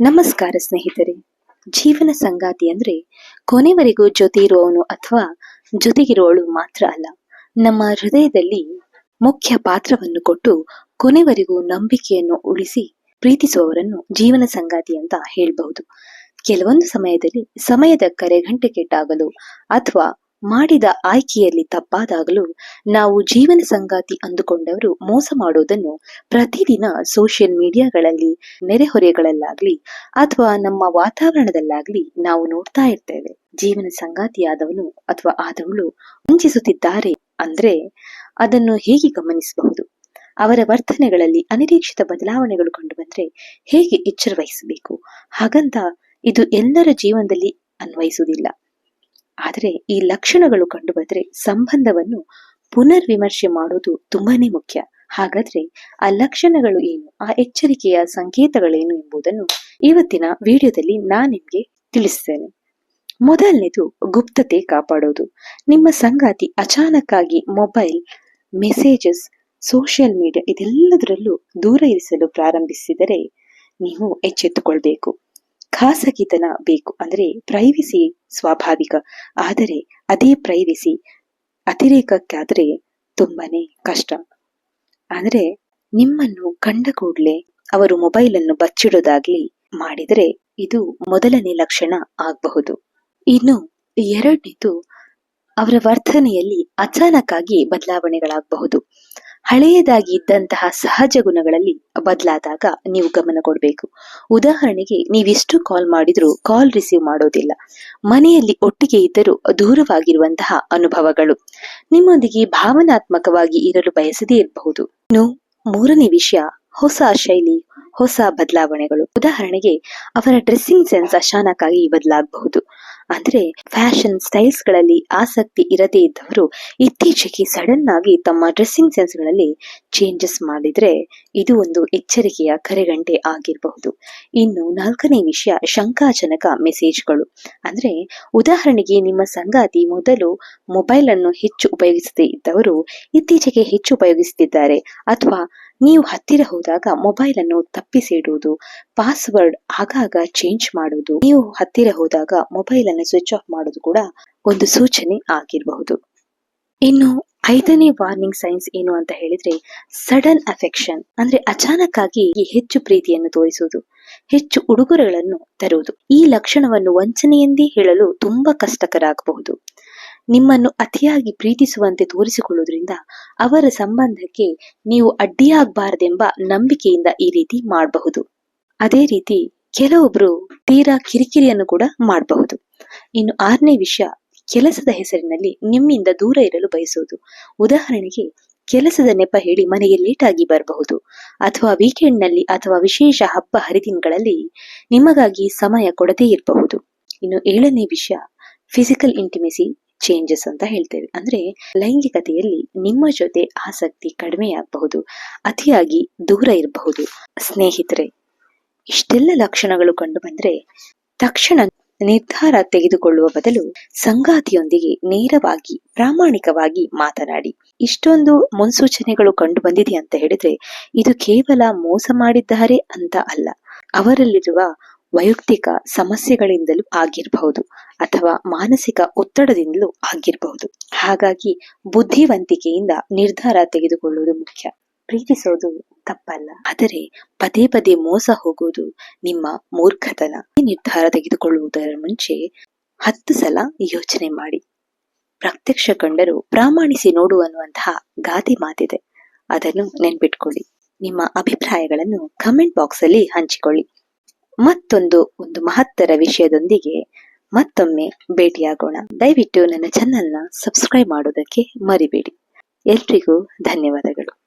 ನಮಸ್ಕಾರ ಸ್ನೇಹಿತರೆ. ಜೀವನ ಸಂಗಾತಿ ಅಂದ್ರೆ ಕೊನೆವರೆಗೂ ಜೊತೆ ಇರುವವನು ಅಥವಾ ಜೊತೆಗಿರುವವಳು ಮಾತ್ರ ಅಲ್ಲ. ನಮ್ಮ ಹೃದಯದಲ್ಲಿ ಮುಖ್ಯ ಪಾತ್ರವನ್ನು ಕೊಟ್ಟು ಕೊನೆವರೆಗೂ ನಂಬಿಕೆಯನ್ನು ಉಳಿಸಿ ಪ್ರೀತಿಸುವವರನ್ನು ಜೀವನ ಸಂಗಾತಿ ಅಂತ ಹೇಳಬಹುದು. ಕೆಲವೊಂದು ಸಮಯದಲ್ಲಿ ಸಮಯದ ಕರೆಗಂಟೆ ಕೆಟ್ಟಾಗಲು ಅಥವಾ ಮಾಡಿದ ಆಯ್ಕೆಯಲ್ಲಿ ತಪ್ಪಾದಾಗಲೂ ನಾವು ಜೀವನ ಸಂಗಾತಿ ಅಂದುಕೊಂಡವರು ಮೋಸ ಮಾಡೋದನ್ನು ಪ್ರತಿದಿನ ಸೋಷಿಯಲ್ ಮೀಡಿಯಾಗಳಲ್ಲಿ, ನೆರೆಹೊರೆಗಳಲ್ಲಾಗ್ಲಿ ಅಥವಾ ನಮ್ಮ ವಾತಾವರಣದಲ್ಲಾಗ್ಲಿ ನಾವು ನೋಡ್ತಾ ಇರ್ತೇವೆ. ಜೀವನ ಸಂಗಾತಿಯಾದವನು ಅಥವಾ ಆದವಳು ವಂಚಿಸುತ್ತಿದ್ದಾರೆ ಅಂದ್ರೆ ಅದನ್ನು ಹೇಗೆ ಗಮನಿಸಬಹುದು? ಅವರ ವರ್ತನೆಗಳಲ್ಲಿ ಅನಿರೀಕ್ಷಿತ ಬದಲಾವಣೆಗಳು ಕಂಡು ಬಂದ್ರೆ ಹೇಗೆ ಎಚ್ಚರ ವಹಿಸಬೇಕು ಹಾಗಂತ ಇದು ಎಲ್ಲರ ಜೀವನದಲ್ಲಿ ಅನ್ವಯಿಸುವುದಿಲ್ಲ. ಆದರೆ ಈ ಲಕ್ಷಣಗಳು ಕಂಡು ಬಂದ್ರೆ ಸಂಬಂಧವನ್ನು ಪುನರ್ ವಿಮರ್ಶೆ ಮಾಡೋದು ತುಂಬಾನೇ ಮುಖ್ಯ. ಹಾಗಾದ್ರೆ ಆ ಲಕ್ಷಣಗಳು ಏನು? ಆ ಎಚ್ಚರಿಕೆಯ ಸಂಕೇತಗಳೇನು ಎಂಬುದನ್ನು ಇವತ್ತಿನ ವಿಡಿಯೋದಲ್ಲಿ ನಾನು ನಿಮ್ಗೆ ತಿಳಿಸ್ತೇನೆ. ಮೊದಲನೇದು ಗುಪ್ತತೆ ಕಾಪಾಡೋದು. ನಿಮ್ಮ ಸಂಗಾತಿ ಅಚಾನಕ್ಕಾಗಿ ಮೊಬೈಲ್, ಮೆಸೇಜಸ್, ಸೋಷಿಯಲ್ ಮೀಡಿಯಾ ಇದೆಲ್ಲದರಲ್ಲೂ ದೂರ ಇರಿಸಲು ಪ್ರಾರಂಭಿಸಿದರೆ ನೀವು ಎಚ್ಚೆತ್ತುಕೊಳ್ಬೇಕು. ಖಾಸಗಿತನ ಬೇಕು ಅಂದರೆ ಪ್ರೈವಸಿ ಸ್ವಾಭಾವಿಕ. ಆದರೆ ಅದೇ ಪ್ರೈವಸಿ ಅತಿರೇಕಕ್ಕಾದರೆ ತುಂಬಾನೇ ಕಷ್ಟ. ಆದರೆ ನಿಮ್ಮನ್ನು ಕಂಡ ಕೂಡಲೇ ಅವರು ಮೊಬೈಲ್ ಅನ್ನು ಬಚ್ಚಿಡೋದಾಗ್ಲಿ ಮಾಡಿದರೆ ಇದು ಮೊದಲನೇ ಲಕ್ಷಣ ಆಗಬಹುದು. ಇನ್ನು ಎರಡನೇದು ಅವರ ವರ್ತನೆಯಲ್ಲಿ ಆಗಿ ಬದಲಾವಣೆಗಳಾಗಬಹುದು. ಹಳೆಯದಾಗಿ ಇದ್ದಂತಹ ಸಹಜ ಗುಣಗಳಲ್ಲಿ ಬದಲಾದಾಗ ನೀವು ಗಮನ ಕೊಡಬೇಕು. ಉದಾಹರಣೆಗೆ, ನೀವೆಷ್ಟು ಕಾಲ್ ಮಾಡಿದ್ರೂ ಕಾಲ್ ರಿಸೀವ್ ಮಾಡೋದಿಲ್ಲ. ಮನೆಯಲ್ಲಿ ಒಟ್ಟಿಗೆ ಇದ್ದರೂ ದೂರವಾಗಿರುವಂತಹ ಅನುಭವಗಳು. ನಿಮ್ಮೊಂದಿಗೆ ಭಾವನಾತ್ಮಕವಾಗಿ ಇರಲು ಬಯಸದೇ ಇರಬಹುದು. ಇನ್ನು ಮೂರನೇ ವಿಷಯ, ಹೊಸ ಶೈಲಿ, ಹೊಸ ಬದಲಾವಣೆಗಳು. ಉದಾಹರಣೆಗೆ, ಅವರ ಡ್ರೆಸ್ಸಿಂಗ್ ಸೆನ್ಸ್ ಅಚಾನಕ್ಕಾಗಿ ಬದಲಾಗಬಹುದು. ಅಂದ್ರೆ ಫ್ಯಾಷನ್ ಸ್ಟೈಲ್ಸ್ಗಳಲ್ಲಿ ಆಸಕ್ತಿ ಇರದೇ ಇದ್ದವರು ಇತ್ತೀಚೆಗೆ ಸಡನ್ ಆಗಿ ತಮ್ಮ ಡ್ರೆಸ್ಸಿಂಗ್ ಸೆನ್ಸ್ಗಳಲ್ಲಿ ಚೇಂಜಸ್ ಮಾಡಿದ್ರೆ ಇದು ಒಂದು ಎಚ್ಚರಿಕೆಯ ಕರೆಗಂಟೆ ಆಗಿರಬಹುದು. ಇನ್ನು ನಾಲ್ಕನೇ ವಿಷಯ ಶಂಕಾಜನಕ ಮೆಸೇಜ್ಗಳು. ಅಂದ್ರೆ ಉದಾಹರಣೆಗೆ ನಿಮ್ಮ ಸಂಗಾತಿ ಮೊದಲು ಮೊಬೈಲ್ ಅನ್ನು ಹೆಚ್ಚು ಉಪಯೋಗಿಸದೇ ಇದ್ದವರು ಇತ್ತೀಚೆಗೆ ಹೆಚ್ಚು ಉಪಯೋಗಿಸುತ್ತಿದ್ದಾರೆ ಅಥವಾ ನೀವು ಹತ್ತಿರ ಹೋದಾಗ ಮೊಬೈಲ್ ಅನ್ನು ತಪ್ಪಿಸಿ ಇಡುವುದು ಪಾಸ್ವರ್ಡ್ ಆಗಾಗ ಚೇಂಜ್ ಮಾಡುವುದು. ನೀವು ಹತ್ತಿರ ಹೋದಾಗ ಮೊಬೈಲ್ ಅನ್ನು ಸ್ವಿಚ್ ಆಫ್ ಮಾಡುವುದು ಕೂಡ ಒಂದು ಸೂಚನೆ ಆಗಿರಬಹುದು. ಇನ್ನು ಐದನೇ ವಾರ್ನಿಂಗ್ ಸೈನ್ಸ್ ಏನು ಅಂತ ಹೇಳಿದ್ರೆ ಸಡನ್ ಅಫೆಕ್ಷನ್ ಅಂದ್ರೆ ಅಚಾನಕ್ ಆಗಿ ಹೆಚ್ಚು ಪ್ರೀತಿಯನ್ನು ತೋರಿಸುವುದು, ಹೆಚ್ಚು ಉಡುಗೊರೆಗಳನ್ನು ತರುವುದು. ಈ ಲಕ್ಷಣವನ್ನು ವಂಚನೆಯೆಂದೇ ಹೇಳಲು ತುಂಬಾ ಕಷ್ಟಕರ ಆಗಬಹುದು ನಿಮ್ಮನ್ನು ಅತಿಯಾಗಿ ಪ್ರೀತಿಸುವಂತೆ ತೋರಿಸಿಕೊಳ್ಳುವುದರಿಂದ ಅವರ ಸಂಬಂಧಕ್ಕೆ ನೀವು ಅಡ್ಡಿಯಾಗಬಾರದೆಂಬ ನಂಬಿಕೆಯಿಂದ ಈ ರೀತಿ ಮಾಡಬಹುದು. ಅದೇ ರೀತಿ ಕೆಲವೊಬ್ರು ತೀರಾ ಕಿರಿಕಿರಿಯನ್ನು ಕೂಡ ಮಾಡಬಹುದು. ಇನ್ನು ಆರನೇ ವಿಷಯ, ಕೆಲಸದ ಹೆಸರಿನಲ್ಲಿ ನಿಮ್ಮಿಂದ ದೂರ ಇರಲು ಬಯಸುವುದು. ಉದಾಹರಣೆಗೆ, ಕೆಲಸದ ನೆಪ ಹೇಳಿ ಮನೆಗೆ ಲೇಟಾಗಿ ಬರಬಹುದು. ಅಥವಾ ವೀಕೆಂಡ್ನಲ್ಲಿ ಅಥವಾ ವಿಶೇಷ ಹಬ್ಬ ಹರಿದಿನಗಳಲ್ಲಿ ನಿಮಗಾಗಿ ಸಮಯ ಕೊಡದೇ ಇರಬಹುದು. ಇನ್ನು ಏಳನೇ ವಿಷಯ, ಫಿಸಿಕಲ್ ಇಂಟಿಮೆಸಿ. ಚೇಂಜಸ್ ಅಂತ ಹೇಳ್ತೇವೆ. ಅಂದ್ರೆ ಲೈಂಗಿಕತೆಯಲ್ಲಿ ನಿಮ್ಮ ಜೊತೆ ಆಸಕ್ತಿ ಕಡಿಮೆಯಾಗಬಹುದು, ಅತಿಯಾಗಿ ದೂರ ಇರಬಹುದು. ಸ್ನೇಹಿತರೆ, ಇಷ್ಟೆಲ್ಲ ಲಕ್ಷಣಗಳು ಕಂಡು ಬಂದ್ರೆ ತಕ್ಷಣ ನಿರ್ಧಾರ ತೆಗೆದುಕೊಳ್ಳುವ ಬದಲು ಸಂಗಾತಿಯೊಂದಿಗೆ ನೇರವಾಗಿ, ಪ್ರಾಮಾಣಿಕವಾಗಿ ಮಾತನಾಡಿ. ಇಷ್ಟೊಂದು ಮುನ್ಸೂಚನೆಗಳು ಕಂಡು ಬಂದಿದೆ ಅಂತ ಹೇಳಿದ್ರೆ, ಇದು ಕೇವಲ ಮೋಸ ಮಾಡಿದ್ದಾರೆ ಅಂತ ಅಲ್ಲ. ಅವರಲ್ಲಿರುವ ವೈಯಕ್ತಿಕ ಸಮಸ್ಯೆಗಳಿಂದಲೂ ಆಗಿರಬಹುದು ಅಥವಾ ಮಾನಸಿಕ ಒತ್ತಡದಿಂದಲೂ ಆಗಿರಬಹುದು. ಹಾಗಾಗಿ ಬುದ್ಧಿವಂತಿಕೆಯಿಂದ ನಿರ್ಧಾರ ತೆಗೆದುಕೊಳ್ಳುವುದು ಮುಖ್ಯ. ಪ್ರೀತಿಸೋದು ತಪ್ಪಲ್ಲ. ಆದರೆ ಪದೇ ಪದೇ ಮೋಸ ಹೋಗುವುದು ನಿಮ್ಮ ಮೂರ್ಖತನ. ನಿರ್ಧಾರ ತೆಗೆದುಕೊಳ್ಳುವುದರ ಮುಂಚೆ ಹತ್ತು ಸಲ ಯೋಚನೆ ಮಾಡಿ. ಪ್ರತ್ಯಕ್ಷ ಕಂಡರು ಪ್ರಾಮಾಣಿಸಿ ನೋಡು ಅನ್ನುವಂತಹ ಗಾದೆ ಮಾತಿದೆ. ಅದನ್ನು ನೆನ್ಪಿಟ್ಕೊಳ್ಳಿ. ನಿಮ್ಮ ಅಭಿಪ್ರಾಯಗಳನ್ನು ಕಮೆಂಟ್ ಬಾಕ್ಸ್ ಅಲ್ಲಿ ಹಂಚಿಕೊಳ್ಳಿ. ಮತ್ತೊಂದು ಒಂದು ಮಹತ್ತರ ವಿಷಯದೊಂದಿಗೆ ಮತ್ತೊಮ್ಮೆ ಭೇಟಿಯಾಗೋಣ. ದಯವಿಟ್ಟು ನನ್ನ ಚಾನಲ್ನ ಸಬ್ಸ್ಕ್ರೈಬ್ ಮಾಡೋದಕ್ಕೆ ಮರಿಬೇಡಿ. ಎಲ್ರಿಗೂ ಧನ್ಯವಾದಗಳು.